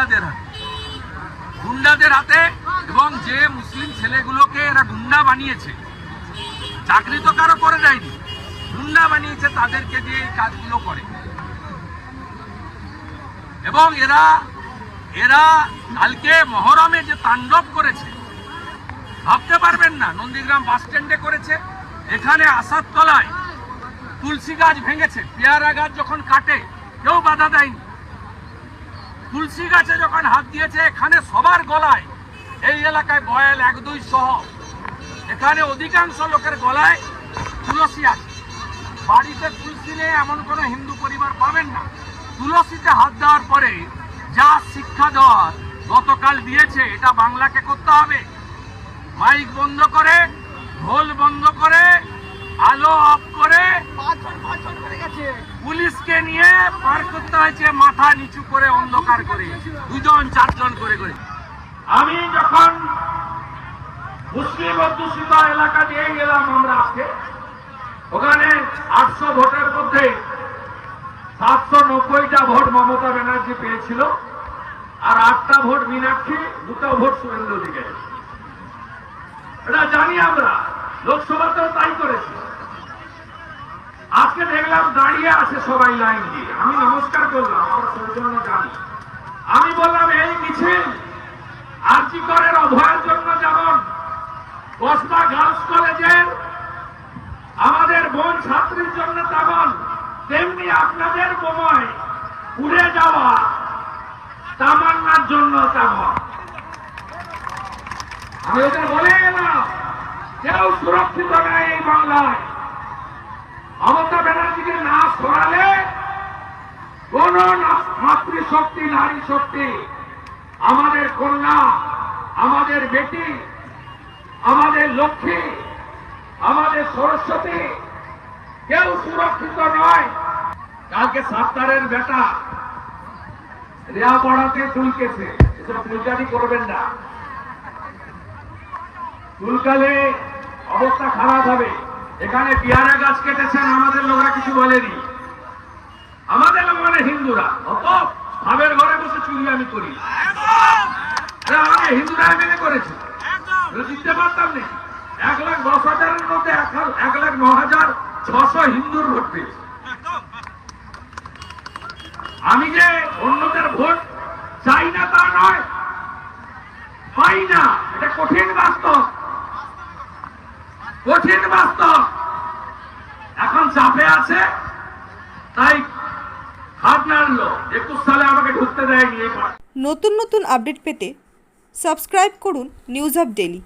গুন্ডাদের হাতে। গুন্ডাদের হাতে এবং যে মুসলিম ছেলেগুলোকে এরা গুন্ডা বানিয়েছে। চাকরি তো কারও করে দেয়নি। গুন্ডা বানিয়েছে, তাদেরকে দিয়ে এই কাজগুলো করে। এবং এরা এরা কালকে মহরমে যে তাণ্ডব করেছে, ভাবতে পারবেন না, নন্দীগ্রাম বাস স্ট্যান্ডে করেছে। এখানে আসার তলায় তুলসী গাছ ভেঙেছে, পেয়ারা গাছ যখন কাটে, কেউ বাধা দেয়নি। তুলসী গাছে যখন হাত দিয়েছে, এখানে সবার গলায়, এই এলাকায় বয়াল এক, দুই সহ। এখানে অধিকাংশ লোকের গলায় তুলসী আছে। বাড়িতে তুলসী নেই, এমন কোনো হিন্দু পরিবার পাবেন না। তুলসীতে হাত দেওয়ার পরে যা শিক্ষা দেওয়ার গতকাল দিয়েছে, এটা বাংলাকে করতে হবে। মাইক বন্ধ করে, ঢোল বন্ধ করে, আলো অফ পুলিশকে নিয়ে পার করতে হয়েছে, মাথা নিচু করে, অন্ধকার করে। দুজন, চারজন করে করে। আমি যখন মুসলিম অধ্যুষিত এলাকা দিয়ে গেলাম আমরা আজকে, ওখানে আটশো ভোটের মধ্যে সাতশো নব্বইটা ভোট মমতা ব্যানার্জি পেয়েছিল, আর আটটা ভোট মীনাক্ষী, দুটো ভোট সুরেন্দ্র অধিকারী এটা জানি আমরা, লোকসভাতেও তাই করেছি। আজকে দেখলাম দাঁড়িয়ে আছে সবাই লাইন দিয়ে। আমি নমস্কার করলাম, আমার সৌজন্য জানি। আমি বললাম, এই মিছিল আর্জি করের অভয়ের জন্য যেমন কসবা গার্লস কলেজের আমাদের বোন ছাত্রীর জন্য তেমন, তেমনি আপনাদের বোময় উড়ে যাওয়া তামান্নার জন্য তেমন। আমি এটা বলে গেলাম কেউ সুরক্ষিত নেই এই বাংলায়। ব্যানার্জিকে না সরালে কোন মাতৃশক্তি নারী শক্তি আমাদের কন্যা, আমাদের বেটি, আমাদের লক্ষ্মী, আমাদের সরস্বতী, কেউ সুরক্ষিত নয়। কালকে সাত্তারের বেটা রেয়া পড়াতে চুলকেছে। এসব চুলকানি করবেন না। চুলকালে অবস্থা খারাপ হবে। এখানে পেয়ারা গাছ লোকরা কিছু বলেনি? আমাদের মানে হিন্দুরা অত ভাবের ঘরে বসে চুরি আমি করি আমাকে হিন্দুরা মেনে করেছে। জিততে পারতাম না এক লাখ দশ হাজারের মধ্যে এক লাখ- ন হাজার ছশো হিন্দুর ভোট পেয়েছে। আমি যে অন্যদের ভোট চাই না তা নয়, পাই না। এটা কঠিন বাস্তব। কঠিন বাস্তব। আছে? তাই হাত নাড়লো একুশ সালে আমাকে ঢুকতে দেয়নি নতুন নতুন আপডেট পেতে সাবস্ক্রাইব করুন নিউজ আপ ডেলি